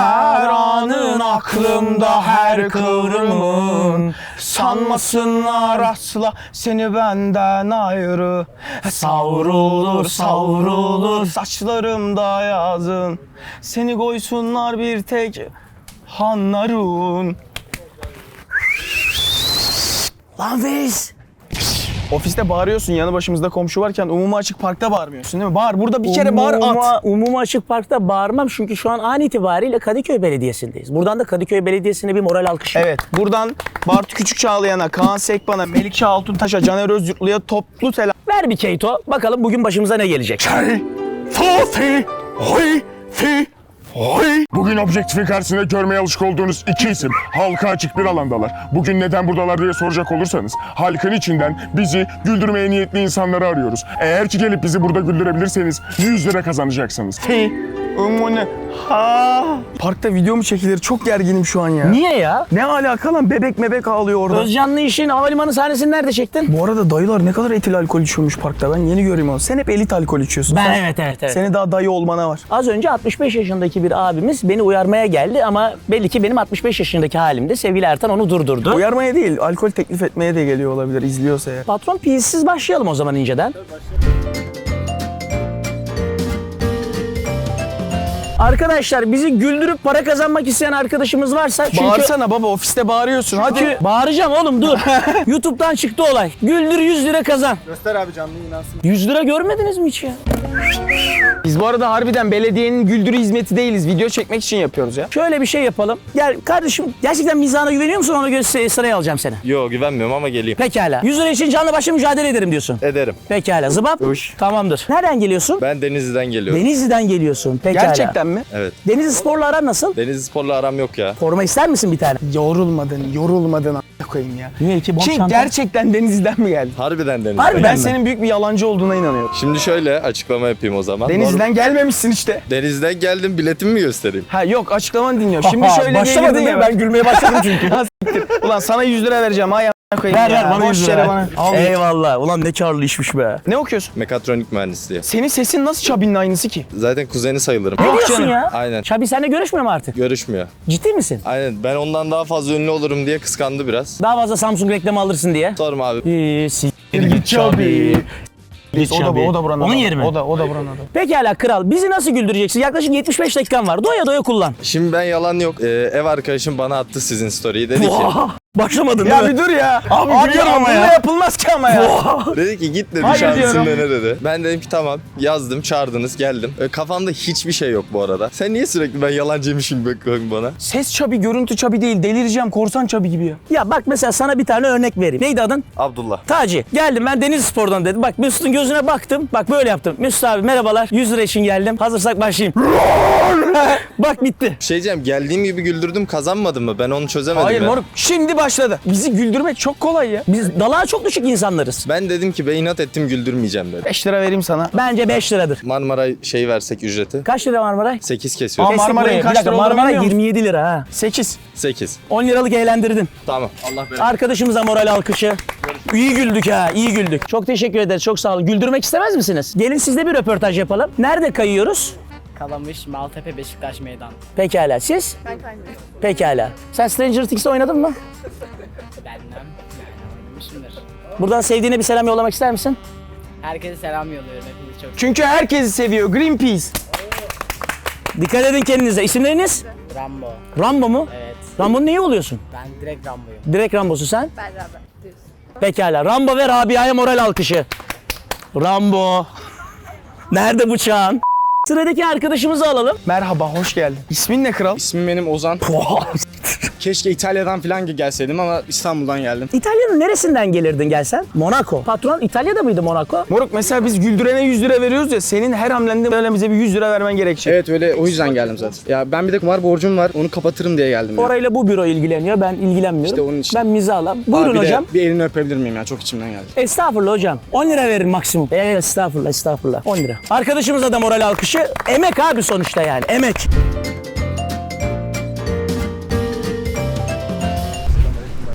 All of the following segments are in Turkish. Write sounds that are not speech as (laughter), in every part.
Her anın aklımda her kıvrımın. Sanmasınlar asla seni benden ayrı. Savrulur savrulur saçlarımda yazın. Seni koysunlar bir tek Hanlarun. Lan Filiz Ofiste bağırıyorsun yanı başımızda komşu varken umuma açık parkta bağırmıyorsun değil mi? Bağır burada bir kere bağır at. Umuma, açık parkta bağırmam çünkü şu an an itibariyle Kadıköy Belediyesi'ndeyiz. Buradan da Kadıköy Belediyesi'ne bir moral alkışı. Evet buradan Bartu Küçük Çağlayan'a, Kaan Sekban'a, Melikşah Altuntaş'a, Caner Özyurtlu'ya toplu selam. Ver bir Keyto. Bakalım bugün başımıza ne gelecek? Fatih, Hoy, Fi, Hoy. Bugün objektifin karşısında görmeye alışık olduğunuz iki isim halka açık bir alandalar. Bugün neden buradalar diye soracak olursanız halkın içinden bizi güldürmeye niyetli insanları arıyoruz. Eğer ki gelip bizi burada güldürebilirseniz 100 lira kazanacaksınız. Umune, ha. Parkta video mu çekilir? Çok gerginim şu an ya. Niye ya? Ne alaka lan? Bebek mebek ağlıyor orada. Özcanlı işin havalimanı sahnesini nerede çektin? Bu arada dayılar ne kadar etil alkol içiyormuş parkta. Ben yeni göreyim onu. Sen hep elit alkol içiyorsun. Ben Sen- evet evet evet. Seni daha dayı olmana var. Az önce 65 yaşındaki bir abimiz beni uyarmaya geldi ama belli ki benim 65 yaşındaki halimde sevgili Ertan onu durdurdu. Uyarmaya değil, alkol teklif etmeye de geliyor olabilir izliyorsa ya. Patron pizsiz başlayalım o zaman inceden. Arkadaşlar bizi güldürüp para kazanmak isteyen arkadaşımız varsa çünkü Bağırsana baba ofiste bağırıyorsun hadi. Çünkü bağıracağım oğlum dur. (laughs) YouTube'dan çıktı olay. Güldür 100 lira kazan. Göster abi canlı inansın. 100 lira görmediniz mi hiç ya? Biz bu arada harbiden belediyenin güldürü hizmeti değiliz. Video çekmek için yapıyoruz ya. Şöyle bir şey yapalım. Gel kardeşim gerçekten mizahına güveniyor musun? Ona göre sı- sıraya alacağım seni. Yo güvenmiyorum ama geleyim. Pekala. 100 lira için canlı başla mücadele ederim diyorsun. Ederim. Pekala. Zıbap. Uş. Tamamdır. Nereden geliyorsun? Ben Denizli'den geliyorum. Denizli'den geliyorsun. Pekala. Gerçekten mi? Evet. Denizli sporla aran nasıl? Denizli sporla aram yok ya. Forma ister misin bir tane? Yorulmadın, yorulmadın a**a koyayım ya. Niye ki? Bol Ki çanta. gerçekten Denizli'den mi geldin? Harbiden Denizli. Harbiden Ben mi? senin büyük bir yalancı olduğuna inanıyorum. Şimdi şöyle açıklama yapayım o zaman. Denizli'den gelmemişsin işte. Norm- Denizli'den geldim biletimi mi göstereyim? Ha yok açıklamanı dinliyorum. Şimdi (laughs) şöyle başlamadın girdin değil ya. Ben gülmeye başladım çünkü. (laughs) Ulan sana 100 lira vereceğim ha koyayım ver ya. ver bana Boş 100 yere lira. bana. Al. Eyvallah. Ulan ne karlı işmiş be. Ne okuyorsun? Mekatronik mühendisliği. Senin sesin nasıl Çabi'nin aynısı ki? Zaten kuzeni sayılırım. Ne diyorsun canım. ya? Aynen. Şabi seninle görüşmüyor mu artık? Görüşmüyor. Ciddi misin? Aynen ben ondan daha fazla ünlü olurum diye kıskandı biraz. Daha fazla Samsung reklamı alırsın diye. Sorma abi. İyi, s- Git Çabi. Git O da, o da buranın Onun adamı. yeri mi? O da, o da buranın adamı. Pekala kral. Bizi nasıl güldüreceksin? Yaklaşık 75 dakikan var. Doya doya kullan. Şimdi ben yalan yok. Ee, ev arkadaşım bana attı sizin story'i. Dedi ki, Başlamadın Ya değil mi? bir dur ya. Abi gülüyorum ama ya. yapılmaz ki ama ya. dedi ki git dedi Hayır şansın dene dedi. Ben dedim ki tamam yazdım çağırdınız geldim. Ee, kafamda hiçbir şey yok bu arada. Sen niye sürekli ben yalancıymışım bakıyorsun bana? Ses Çabi, görüntü Çabi değil. Delireceğim. Korsan Çabi gibi ya. Ya bak mesela sana bir tane örnek vereyim. Neydi adın? Abdullah. Taci. Geldim ben Deniz Spor'dan dedim. Bak Mesut'un gözüne baktım. Bak böyle yaptım. Mesut abi merhabalar. 100 lira için geldim. Hazırsak başlayayım. (laughs) (laughs) bak bitti. Şey diyeceğim geldiğim gibi güldürdüm kazanmadım mı? Ben onu çözemedim Hayır ya. moruk. Şimdi başladı. Bizi güldürmek çok kolay ya. Biz dalağa çok düşük insanlarız. Ben dedim ki ben inat ettim güldürmeyeceğim dedim. 5 lira vereyim sana. Bence 5 liradır. Marmara şey versek ücreti. Kaç lira Marmaray? 8 kesiyor. Ama- Kestik Marmaray'ın burayı. kaç Bir dakika, lira olduğunu Marmaray biliyor musun? 27 lira ha. 8. 8. 10 liralık eğlendirdin. Tamam. Allah belanı. Arkadaşımıza moral alkışı. İyi güldük ha, iyi güldük. Çok teşekkür ederiz, çok sağ olun. Güldürmek istemez misiniz? Gelin sizle bir röportaj yapalım. Nerede kayıyoruz? Kalamış, Maltepe, Beşiktaş meydan. Pekala, siz? Ben kaymıyorum. Pekala. Sen Stranger Things'te oynadın mı? Benden yani oynamışımdır. Buradan sevdiğine bir selam yollamak ister misin? Herkese selam yolluyorum. Hepinizi çok Çünkü herkesi seviyor. Greenpeace. Dikkat edin kendinize. İsimleriniz? Rambo. Rambo mu? Evet. Rambo'nun neyi oluyorsun? Ben direkt Rambo'yum. Direkt Rambo'su sen? Beraber. Düz. Pekala. Rambo ve Rabia'ya moral alkışı. Rambo. Nerede bıçağın? Sıradaki arkadaşımızı alalım. Merhaba, hoş geldin. İsmin ne kral? İsmim benim Ozan. Keşke İtalya'dan falan gelseydim ama İstanbul'dan geldim. İtalya'nın neresinden gelirdin gelsen? Monaco. Patron İtalya'da mıydı Monaco? Moruk mesela biz güldürene 100 lira veriyoruz ya senin her hamlende böyle bize bir 100 lira vermen gerekecek. Evet öyle o yüzden geldim zaten. Ya ben bir de kumar borcum var onu kapatırım diye geldim. ya. Orayla bu büro ilgileniyor. Ben ilgilenmiyorum. İşte onun için. Ben mizahla. Abi Buyurun bir de hocam. bir elini öpebilir miyim ya çok içimden geldi. Estağfurullah hocam. 10 lira verin maksimum. Evet estağfurullah estağfurullah. 10 lira. Arkadaşımıza da moral alkışı. Emek abi sonuçta yani. Emek.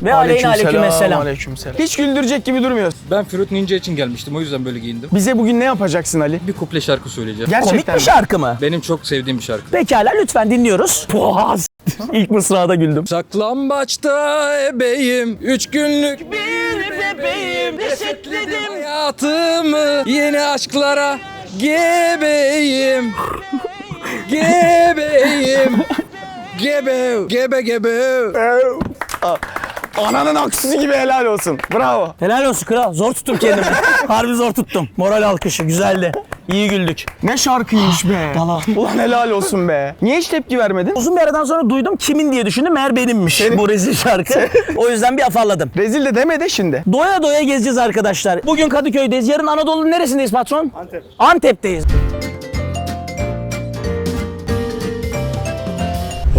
Ve aleyna aleyküm selam. Aleykümselam. Hiç güldürecek gibi durmuyorsun. Ben Fruit Ninja için gelmiştim o yüzden böyle giyindim. Bize bugün ne yapacaksın Ali? Bir kuple şarkı söyleyeceğim. Komik Gerçekten bir mi? şarkı mı? Benim çok sevdiğim bir şarkı. Pekala lütfen dinliyoruz. (laughs) Boğaz. İlk mısrada güldüm. Saklambaçta ebeyim, üç günlük bir bebeğim, resetledim hayatımı, yeni aşklara gebeyim, gebeyim, (laughs) gebe, gebe gebe. Ananın aksisi gibi helal olsun. Bravo. Helal olsun kral. Zor tuttum kendimi. (laughs) Harbi zor tuttum. Moral alkışı. Güzeldi. İyi güldük. Ne şarkıymış be. Ulan helal olsun be. Niye hiç tepki vermedin? Uzun bir aradan sonra duydum kimin diye düşündüm. Meğer benimmiş bu rezil şarkı. o yüzden bir afalladım. Rezil de deme de şimdi. Doya doya gezeceğiz arkadaşlar. Bugün Kadıköy'deyiz. Yarın Anadolu'nun neresindeyiz patron? Antep. Antep'teyiz.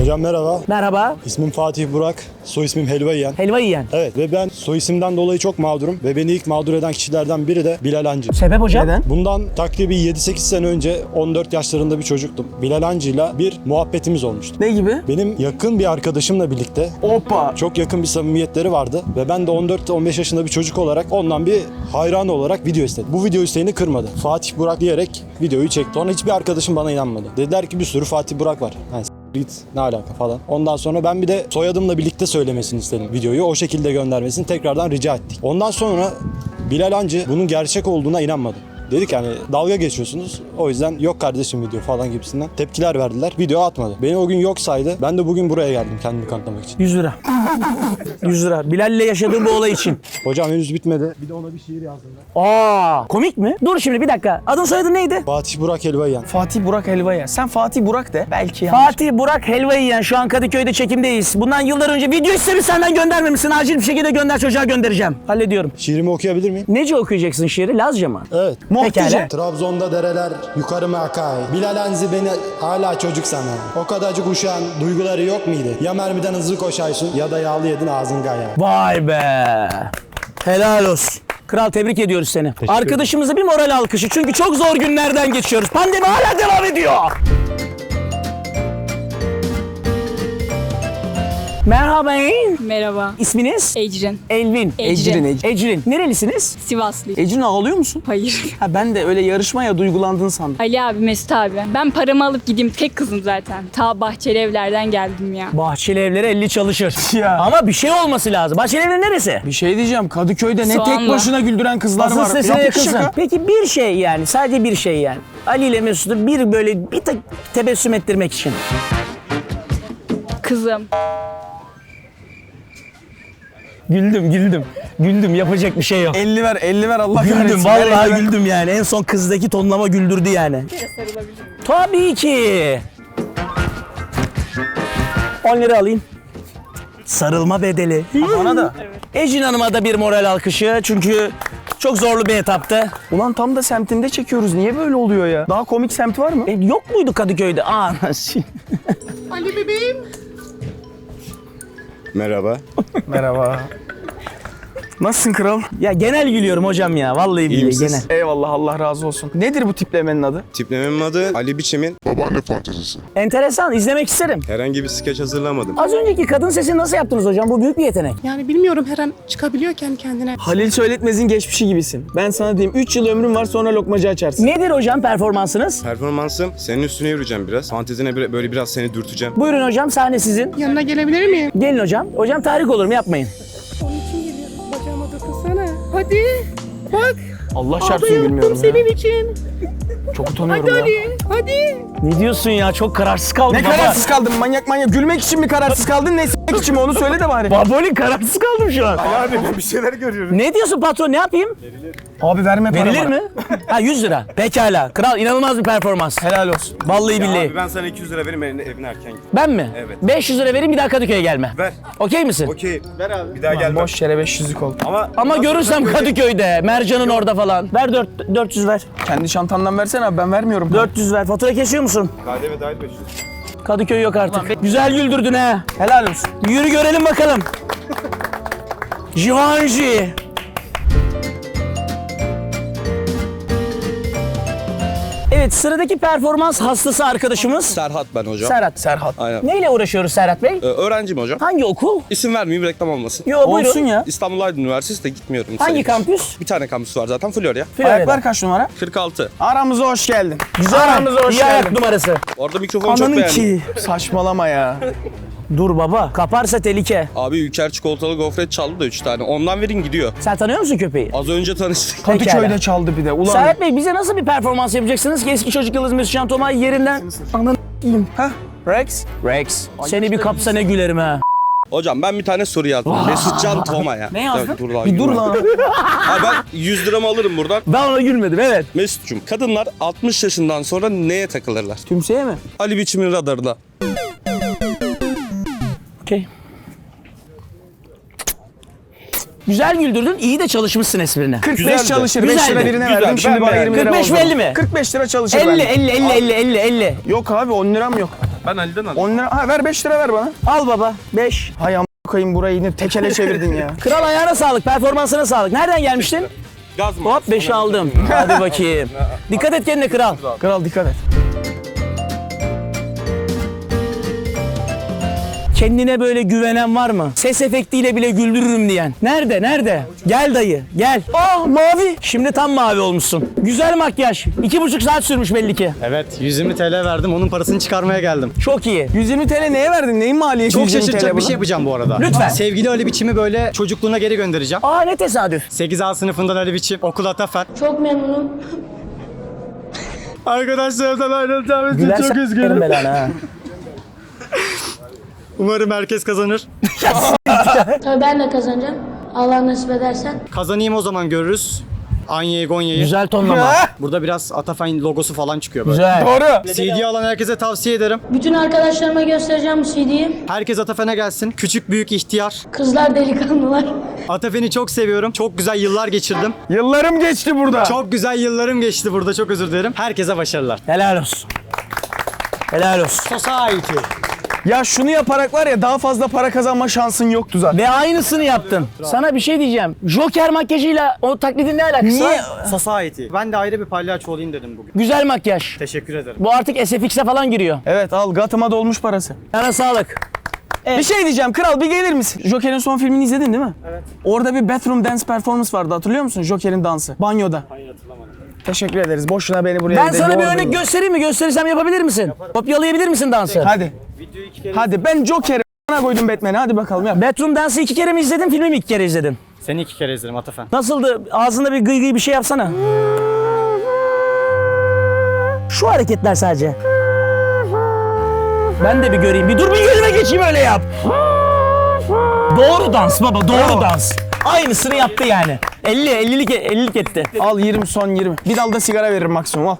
Hocam merhaba. Merhaba. İsmim Fatih Burak. Soy ismim Helva Yiyen. Helva yiyen. Evet ve ben soy isimden dolayı çok mağdurum ve beni ilk mağdur eden kişilerden biri de Bilal Hancı. Sebep hocam? Neden? Bundan takribi 7-8 sene önce 14 yaşlarında bir çocuktum. Bilal Hancı'yla bir muhabbetimiz olmuştu. Ne gibi? Benim yakın bir arkadaşımla birlikte Hoppa. çok yakın bir samimiyetleri vardı ve ben de 14-15 yaşında bir çocuk olarak ondan bir hayran olarak video istedim. Bu video isteğini kırmadı. Fatih Burak diyerek videoyu çekti. Sonra hiçbir arkadaşım bana inanmadı. Dediler ki bir sürü Fatih Burak var. Yani git ne alaka falan. Ondan sonra ben bir de soyadımla birlikte söylemesini istedim videoyu. O şekilde göndermesini tekrardan rica ettik. Ondan sonra Bilal Hancı bunun gerçek olduğuna inanmadı. Dedik yani dalga geçiyorsunuz. O yüzden yok kardeşim video falan gibisinden tepkiler verdiler. Video atmadı. Beni o gün yok saydı. Ben de bugün buraya geldim kendimi kanıtlamak için. 100 lira. 100 lira. Bilal'le yaşadığım bu olay için. Hocam henüz bitmedi. Bir de ona bir şiir yazdım ben. Aa, komik mi? Dur şimdi bir dakika. Adın soyadın neydi? Fatih Burak Helvayan. Fatih Burak Helva'ya. Sen Fatih Burak de. Belki yanlış. Fatih Burak helva yiyen şu an Kadıköy'de çekimdeyiz. Bundan yıllar önce video istemiş senden göndermemişsin. Acil bir şekilde gönder çocuğa göndereceğim. Hallediyorum. Şiirimi okuyabilir miyim? Nece okuyacaksın şiiri? Lazca mı? Evet. Pekala. Trabzon'da dereler yukarıma akay. Bilal Enzi beni hala çocuk sana. O kadarcık uşağın duyguları yok muydu? Ya mermiden hızlı koşaysın ya da yağlı yedin ağzın gaya. Vay be. Helal olsun. Kral tebrik ediyoruz seni. Arkadaşımıza bir moral alkışı. Çünkü çok zor günlerden geçiyoruz. Pandemi hala devam ediyor. Merhaba. Merhaba. İsminiz? Ecrin. Elvin. Ecrin. Ecrin. Ecrin. Nerelisiniz? Sivaslı. Ecrin ağlıyor musun? Hayır. Ha ben de öyle yarışmaya duygulandın sandım. Ali abi, Mesut abi. Ben paramı alıp gideyim. Tek kızım zaten. Ta Bahçeli evlerden geldim ya. Bahçeli evlere 50 çalışır. (laughs) Ya. Ama bir şey olması lazım. Bahçeli evleri neresi? Bir şey diyeceğim. Kadıköy'de ne tek Soğanlı. başına güldüren kızlar Asıl var. sesine Yapık yakınsın. şaka. Peki bir şey yani. Sadece bir şey yani. Ali ile Mesut'u bir böyle bir tek tebessüm ettirmek için. Kızım. Güldüm güldüm. Güldüm yapacak bir şey yok. 50 ver 50 ver Allah Güldüm kahretsin. Vallahi 50 ver. güldüm yani. En son kızdaki tonlama güldürdü yani. Tabii ki. 10 lira alayım. Sarılma bedeli. Bana da. Ecin Hanım'a da bir moral alkışı. Çünkü çok zorlu bir etaptı. Ulan tam da semtinde çekiyoruz. Niye böyle oluyor ya? Daha komik semt var mı? E, yok muydu Kadıköy'de? Aa, (laughs) nasıl? Merhaba. Merhaba. Nasılsın kral? ya genel gülüyorum hocam ya. Vallahi billahi misiniz? genel. Eyvallah Allah razı olsun. Nedir bu tiplemenin adı? Tiplememin adı Ali Biçim'in. Enteresan. izlemek isterim. Herhangi bir skeç hazırlamadım. Az önceki kadın sesini nasıl yaptınız hocam? Bu büyük bir yetenek. Yani bilmiyorum her an çıkabiliyor kendi kendine. Halil Söyletmez'in geçmişi gibisin. Ben sana diyeyim 3 yıl ömrün var sonra lokmacı açarsın. Nedir hocam performansınız? Performansım senin üstüne yürüyeceğim biraz. Fantezine bir- böyle biraz seni dürteceğim. Buyurun hocam sahne sizin. Yanına gelebilir miyim? Gelin hocam. Hocam tahrik olurum yapmayın. Hadi. Bak. Allah yaptım bilmiyorum ya. senin için. Çok utanıyorum Hadi ya. Ali. Hadi. Ne diyorsun ya? Çok kararsız kaldım Ne baba. kararsız kaldın manyak manyak. Gülmek için mi kararsız kaldın ne s**mek için mi onu söyle de bari. Baboli kararsız kaldım şu an. Abi ben bir şeyler görüyorum. Ne diyorsun patron? Ne yapayım? Abi verme para Verilir bana. mi? ha 100 lira. Pekala. Kral inanılmaz bir performans. Helal olsun. Vallahi billahi. ben sana 200 lira vereyim evine, evine erken git. Ben mi? Evet. 500 lira vereyim bir daha Kadıköy'e gelme. Ver. Okey misin? Okey. Ver abi. Bir daha gelme. Boş yere 500'lük oldu. Ama Ama görürsem Kadıköy'de, Mercan'ın orada falan. Ver 4, 400 ver. Kendi çantandan versene abi ben vermiyorum. 400 ver. Fatura kesiyor musun? KDV dahil 500. Kadıköy yok artık. Güzel güldürdün ha. Helal olsun. Yürü görelim bakalım. (laughs) Jivanji. Evet sıradaki performans hastası arkadaşımız Serhat ben hocam. Serhat. Serhat. Aynen. Neyle uğraşıyoruz Serhat Bey? Ee, öğrenciyim hocam. Hangi okul? İsim vermeyeyim reklam olmasın. Yo buyurun. Olsun ya. İstanbul Aydın Üniversitesi de gitmiyorum. Hangi Senedir. kampüs? Bir tane kampüs var zaten Florya. Ayaklar kaç numara? 46. Aramıza hoş geldin. Güzel. Aramıza hoş İyi ayak geldin. numarası. Orada mikrofonu çok Ananın beğendim. ki. Saçmalama ya. (laughs) Dur baba. Kaparsa tehlike. Abi Ülker çikolatalı gofret çaldı da 3 tane. Ondan verin gidiyor. Sen tanıyor musun köpeği? Az önce tanıştık. Kadıköy'de çaldı bir de. Ulan. Serhat Bey bize nasıl bir performans yapacaksınız ki eski çocuk yıldız Mesut Can Tomay yerinden... Ananı Hah. Rex. Rex. Seni bir kapsa ne gülerim ha. Hocam ben bir tane soru yazdım. Mesut Can Toma ya. Ne yazdın? Dur, lan, Bir dur lan. (laughs) Abi ben 100 liramı alırım buradan. Ben ona gülmedim evet. Mesut'cum kadınlar 60 yaşından sonra neye takılırlar? Tümseye mi? Ali biçimin radarına. Okey. Güzel güldürdün, iyi de çalışmışsın esprine. 45 Güzeldi. çalışır. 5 Güzeldi. lira birine Güzel, verdim. Şimdi ben bana beğendim. 20 lira 45 mi, bozdu. 50 mi? 45 lira çalışır 50, bende. 50, 50, 50, 50, 50. Yok abi 10 liram yok. Ben Ali'den aldım. 10 lira. Ha ver 5 lira ver bana. Al baba, 5. Hay am koyayım burayı yine tekele çevirdin ya. (laughs) Kral ayağına sağlık, performansına sağlık. Nereden gelmiştin? Gaz mı? Hop 5'i aldım. Hadi bakayım. (laughs) Dikkat et kendine kral. Kral dikkat et. Kendine böyle güvenen var mı? Ses efektiyle bile güldürürüm diyen. Nerede, nerede? Gel dayı, gel. Ah mavi. Şimdi tam mavi olmuşsun. Güzel makyaj. İki buçuk saat sürmüş belli ki. Evet 120 TL verdim onun parasını çıkarmaya geldim. Çok iyi. 120 TL neye verdin? Neyin maliyeti? Çok 120 TL şaşırtacak bir buna? şey yapacağım bu arada. Lütfen. Sevgili Ali Biçim'i böyle çocukluğuna geri göndereceğim. Aa ne tesadüf. 8A sınıfından Ali Biçim, okul Atafer. Çok memnunum. Arkadaşlarımdan ayrılacağım için Gülersen çok üzgünüm. belanı ha. (laughs) Umarım herkes kazanır. (laughs) Tabii ben de kazanacağım. Allah nasip edersen. Kazanayım o zaman görürüz. Anya'yı Gonya'yı. Güzel tonlama. (laughs) Burada biraz Atafen logosu falan çıkıyor böyle. Güzel. Doğru. CD alan herkese tavsiye ederim. Bütün arkadaşlarıma göstereceğim bu CD'yi. Herkes Atafen'e gelsin. Küçük büyük ihtiyar. Kızlar delikanlılar. Atafen'i çok seviyorum. Çok güzel yıllar geçirdim. Yıllarım geçti burada. Çok güzel yıllarım geçti burada. Çok özür dilerim. Herkese başarılar. Helal olsun. Helal olsun. Society. Ya şunu yaparak var ya daha fazla para kazanma şansın yoktu zaten. Ve aynısını yaptın. Sana bir şey diyeceğim. Joker makyajıyla o taklidin ne alakası Niye? var? Society. Ben de ayrı bir palyaço olayım dedim bugün. Güzel makyaj. Teşekkür ederim. Bu artık SFX'e falan giriyor. Evet al gatıma dolmuş parası. Sana sağlık. Bir şey diyeceğim kral bir gelir misin? Joker'in son filmini izledin değil mi? Evet. Orada bir bathroom dance performance vardı hatırlıyor musun? Joker'in dansı. Banyoda. Hayır hatırlamadım. Teşekkür ederiz. Boşuna beni buraya Ben sana bir örnek göstereyim mi? Gösterirsem yapabilir misin? Kopyalayabilir misin dansı? Hadi. Hadi ben Joker'i bana koydum Batman'i hadi bakalım yap. Bedroom Dance'ı iki kere mi izledin, filmi mi iki kere izledin? Seni iki kere izledim Atafen. Nasıldı? Ağzında bir gıy gıy bir şey yapsana. Şu hareketler sadece. Ben de bir göreyim. Bir dur bir yerine geçeyim öyle yap. Doğru dans baba, doğru dans. Aynısını yaptı yani. 50, 50'lik, 50'lik etti. Al 20 son 20. Bir dalda sigara veririm maksimum al.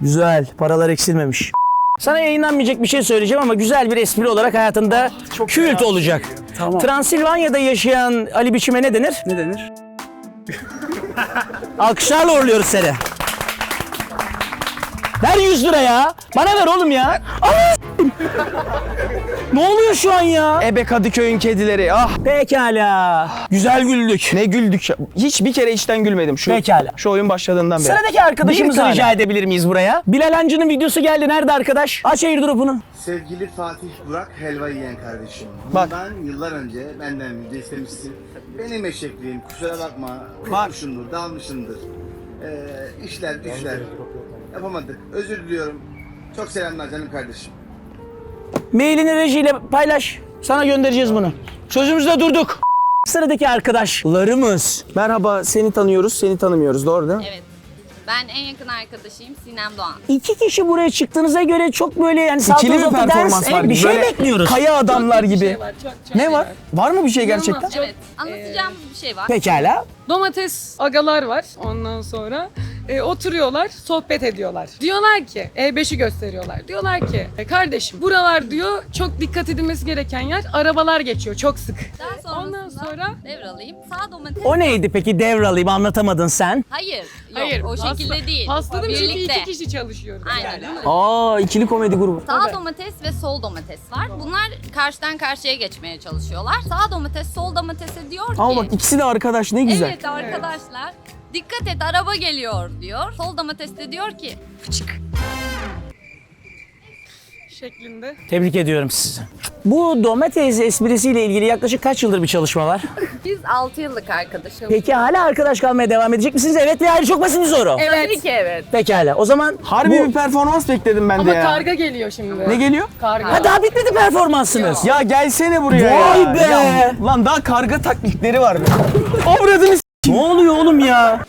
Güzel, paralar eksilmemiş. Sana yayınlanmayacak bir şey söyleyeceğim ama güzel bir espri olarak hayatında kült olacak. Tamam. Transilvanya'da yaşayan Ali Biçim'e ne denir? Ne denir? (laughs) Alkışlarla uğurluyoruz seni. Ver 100 lira ya. Bana ver oğlum ya. S**eyim. Ne oluyor şu an ya? Ebe Kadıköy'ün kedileri ah. Pekala. Güzel güldük. Ne güldük ya. Hiç bir kere içten gülmedim şu. Pekala. Şu oyun başladığından beri. Sıradaki arkadaşımızı rica edebilir miyiz buraya? Bilal Hancı'nın videosu geldi. Nerede arkadaş? Aç airdrop'unu. Sevgili Fatih Burak helva yiyen kardeşim. Bak. Bundan yıllar önce benden video istemişsin. Benim eşekliğim kusura bakma. Bak. Unutmuşumdur, dalmışımdır. Ee, işler. Yapamadık. Özür diliyorum. Çok selamlar canım kardeşim. Mailini rejiyle paylaş. Sana göndereceğiz bunu. Sözümüzde durduk. Sıradaki arkadaşlarımız. Merhaba seni tanıyoruz seni tanımıyoruz doğru değil mi? Evet. Ben en yakın arkadaşıyım Sinem Doğan. İki kişi buraya çıktığınıza göre çok böyle yani İkili bir performans ders- var. Evet, bir şey Böyle bekliyoruz. Kaya adamlar gibi. Ne var? Var mı bir şey gerçekten? Evet. Anlatacağım bir şey var. Pekala. Domates agalar var ondan sonra. E, oturuyorlar, sohbet ediyorlar. Diyorlar ki, E5'i gösteriyorlar. Diyorlar ki, "E, kardeşim buralar diyor çok dikkat edilmesi gereken yer. Arabalar geçiyor çok sık. Daha sonrasında Ondan sonra devralayım. Sağ domates. O neydi peki devralayım anlatamadın sen. Hayır. Yok Hayır, o şekilde hasta- değil. Hastadım çünkü Birlikte. iki kişi çalışıyoruz. Aynen öyle. Aa ikili komedi grubu. Sağ domates ve sol domates var. Bunlar karşıdan karşıya geçmeye çalışıyorlar. Sağ domates sol domatese diyor ki. Ama bak ikisi de arkadaş ne güzel. Evet arkadaşlar Dikkat et araba geliyor diyor. Sol domates de diyor ki Şeklinde. Tebrik ediyorum sizi. Bu domates esprisiyle ilgili yaklaşık kaç yıldır bir çalışma var? (laughs) biz 6 yıllık arkadaşız. Peki hala arkadaş kalmaya devam edecek misiniz? Evet veya hayır çok basit bir soru. Evet. Tabii ki evet. Pekala. O zaman Harbi bu- bir performans bekledim ben de Ama ya. karga geliyor şimdi. Ne geliyor? Karga. Ha daha bitmedi performansınız. Ya gelsene buraya Vay ya. be! Ya, lan daha karga taklitleri var. Avradını Ne oluyor oğlum ya?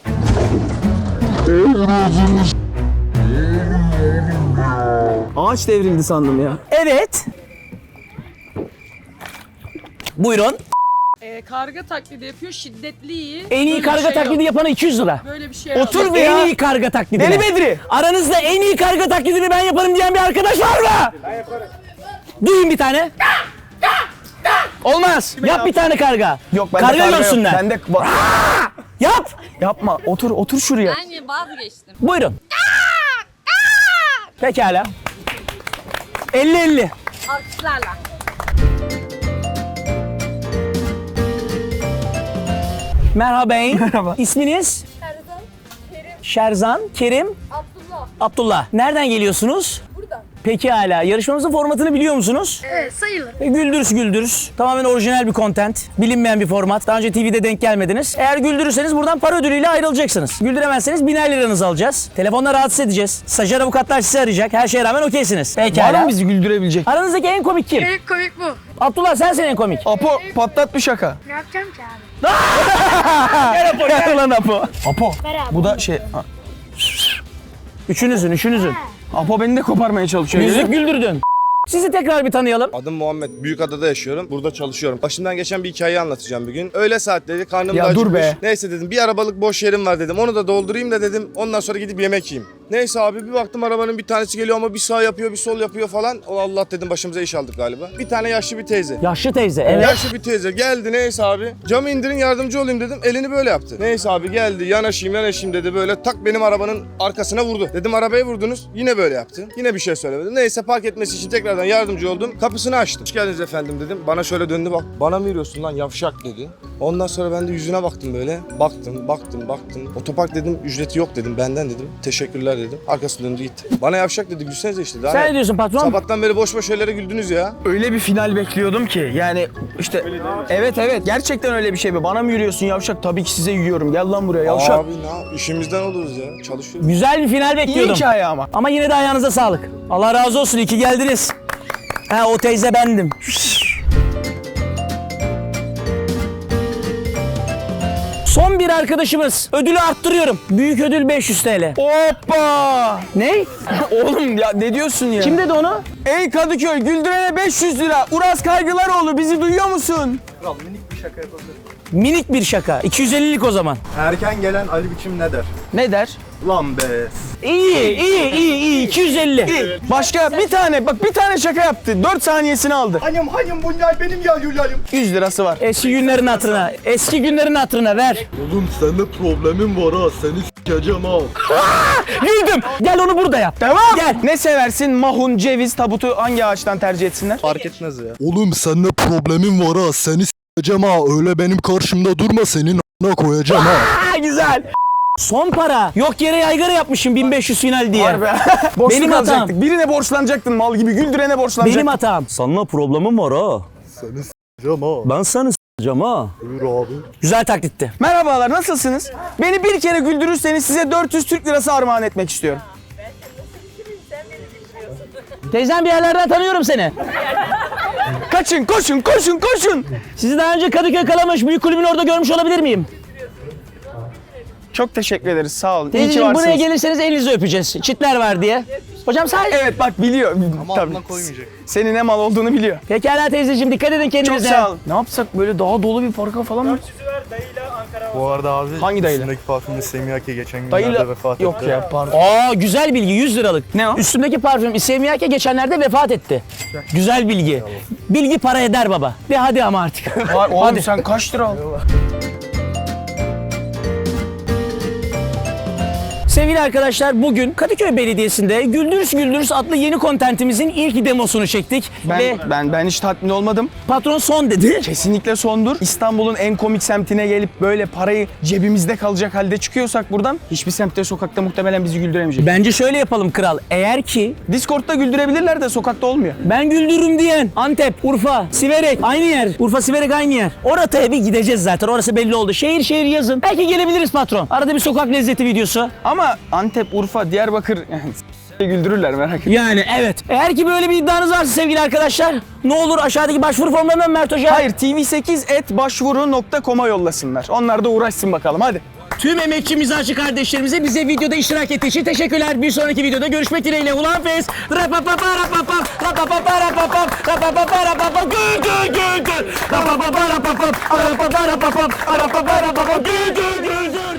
Ağaç devrildi sandım ya. Evet. Buyurun. Ee, karga taklidi yapıyor. Şiddetli iyi. En iyi Böyle bir karga şey taklidi yok. yapana 200 lira. Böyle bir şey Otur be ya. En iyi karga taklidi. Deli Bedri. Aranızda en iyi karga taklidini ben yaparım diyen bir arkadaş var mı? Ben yaparım. Duyun bir tane. Olmaz. Yap bir tane karga. Yok bende karga, karga görsünler. yok. Bende Yap. yapma. Otur otur şuraya. Ben vazgeçtim. Buyurun. Pekala. 50-50. Alkışlarla. Merhaba. Merhaba. İsminiz? Şerzan, Kerim, Abdullah. Abdullah. Nereden geliyorsunuz? Peki hala. Yarışmamızın formatını biliyor musunuz? Evet sayılır. E, Güldürüz güldürüz. Tamamen orijinal bir content. Bilinmeyen bir format. Daha önce TV'de denk gelmediniz. Eğer güldürürseniz buradan para ödülüyle ayrılacaksınız. Güldüremezseniz biner liranızı alacağız. Telefonla rahatsız edeceğiz. Stajyer avukatlar sizi arayacak. Her şeye rağmen okeysiniz. Var Pekala. mı bizi güldürebilecek? Aranızdaki en komik kim? En komik bu. Abdullah sensin en komik. Apo patlat bir şaka. Ne yapacağım ki abi? (laughs) Gel lan Apo. Apo. Bu da şey. Üçünüzün, üçünüzün. Apo beni de koparmaya çalışıyor. Yüzlük güldürdün. Sizi tekrar bir tanıyalım. Adım Muhammed. Büyükada'da yaşıyorum. Burada çalışıyorum. Başımdan geçen bir hikayeyi anlatacağım bir gün. Öğle saatleri karnım Ya da dur acıkmış. be. Neyse dedim bir arabalık boş yerim var dedim. Onu da doldurayım da dedim. Ondan sonra gidip yemek yiyeyim. Neyse abi bir baktım arabanın bir tanesi geliyor ama bir sağ yapıyor bir sol yapıyor falan. O Allah dedim başımıza iş aldık galiba. Bir tane yaşlı bir teyze. Yaşlı teyze. Evet. Yaşlı bir teyze geldi neyse abi. Camı indirin yardımcı olayım dedim. Elini böyle yaptı. Neyse abi geldi yanaşayım yanaşayım dedi böyle tak benim arabanın arkasına vurdu. Dedim arabaya vurdunuz. Yine böyle yaptı. Yine bir şey söylemedi. Neyse park etmesi için tekrardan yardımcı oldum. Kapısını açtım. Hoş geldiniz efendim dedim. Bana şöyle döndü bak. Bana mı yürüyorsun lan yavşak dedi. Ondan sonra ben de yüzüne baktım böyle. Baktım baktım baktım. Otopark dedim ücreti yok dedim. Benden dedim. Teşekkürler dedim. Arkasına döndü gitti. Bana yavşak dedi. Gülsenize işte. Daha Sen ne? ne diyorsun patron? Sabahtan beri boş boş şeylere güldünüz ya. Öyle bir final bekliyordum ki. Yani işte evet evet gerçekten öyle bir şey be. Bana mı yürüyorsun yavşak? Tabii ki size yürüyorum. Gel lan buraya yavşak. Abi ne yap- işimizden oluruz ya. Çalışıyoruz. Güzel bir final İyi bekliyordum. hikaye ama. Ama yine de ayağınıza sağlık. Allah razı olsun. İyi ki geldiniz. Ha o teyze bendim. Son bir arkadaşımız. Ödülü arttırıyorum. Büyük ödül 500 TL. Hoppa! Ne? (laughs) Oğlum ya ne diyorsun ya? Kim dedi onu? Ey Kadıköy Güldüren'e 500 lira. Uras Kaygılaroğlu bizi duyuyor musun? Minik bir şaka. 250'lik o zaman. Erken gelen Ali Biçim ne der? Ne der? Lan be. İyi, iyi, iyi, iyi. 250. İyi. Başka bir tane bak bir tane şaka yaptı. 4 saniyesini aldı. Hanım hanım bunlar benim ya yularım. 100 lirası var. Eski günlerin hatırına. Eski günlerin hatırına ver. Oğlum seninle problemim var ha. Seni s**eceğim ha. (laughs) Güldüm. Gel onu burada yap. Tamam. Gel. Ne seversin? Mahun, ceviz, tabutu hangi ağaçtan tercih etsinler? Fark etmez ya. Oğlum seninle problemim var ha. Seni ha. Öyle benim karşımda durma senin a**ına koyacağım ha. Aa, (laughs) güzel. Son para. Yok yere yaygara yapmışım 1500 final diye. Harbi. (laughs) Borçlu Benim kalacaktık. hatam. Birine borçlanacaktın mal gibi. Güldüren'e borçlanacaktın. Benim hatam. Seninle problemim var ha. Seni s**eceğim ha. Ben seni s**eceğim ha. Buyur abi. Güzel taklitti. Merhabalar nasılsınız? Beni bir kere güldürürseniz size 400 Türk lirası armağan etmek istiyorum. Teyzem bir yerlerden tanıyorum seni. Kaçın koşun koşun koşun. Sizi daha önce Kadıköy Kalamış Büyük Kulübü'nün orada görmüş olabilir miyim? Çok teşekkür ederiz sağ olun. İyi ki Teyzeciğim varsınız. buraya gelirseniz elinizi öpeceğiz. Çitler var diye. Hocam sen... Evet bak biliyor. Ama Tabii. koymayacak. Senin ne mal olduğunu biliyor. Pekala teyzeciğim dikkat edin Çok kendinize. sağ olun. Ne yapsak böyle daha dolu bir parka falan mı? Bu arada abi Hangi dayıyla? üstündeki parfümde Semiyake geçen günlerde Dayıyla vefat yok etti. ya pardon. Aa güzel bilgi 100 liralık. Ne o? Üstümdeki parfüm İsemiyake geçenlerde vefat etti. Güzel bilgi. Bilgi para eder baba. De hadi ama artık. Vay, oğlum hadi. sen kaç lira aldın? Sevgili arkadaşlar bugün Kadıköy Belediyesi'nde Güldürüs Güldürüs adlı yeni kontentimizin ilk demosunu çektik. Ben, Ve ben, ben hiç tatmin olmadım. patron son dedi. Kesinlikle sondur. İstanbul'un en komik semtine gelip böyle parayı cebimizde kalacak halde çıkıyorsak buradan hiçbir semtte sokakta muhtemelen bizi güldüremeyecek. Bence şöyle yapalım kral. Eğer ki Discord'da güldürebilirler de sokakta olmuyor. ben güldürürüm diyen Antep, Urfa, Siverek aynı yer. Urfa, Siverek aynı yer. Orada tabii gideceğiz zaten. Orası belli oldu. Şehir şehir yazın. Belki gelebiliriz patron. Arada bir sokak lezzeti videosu. Ama Antep, Urfa, Diyarbakır (laughs) güldürürler merak etme. Yani evet. Eğer ki böyle bir iddianız varsa sevgili arkadaşlar ne olur aşağıdaki başvuru formlarından Mert Hoca. Hayır tv8 yollasınlar. Onlar da uğraşsın bakalım hadi. Tüm emekçi mizacı kardeşlerimize bize videoda iştirak ettiği için teşekkürler. Bir sonraki videoda görüşmek dileğiyle. Ulan Fes. Gül gül gül gül. Gül gül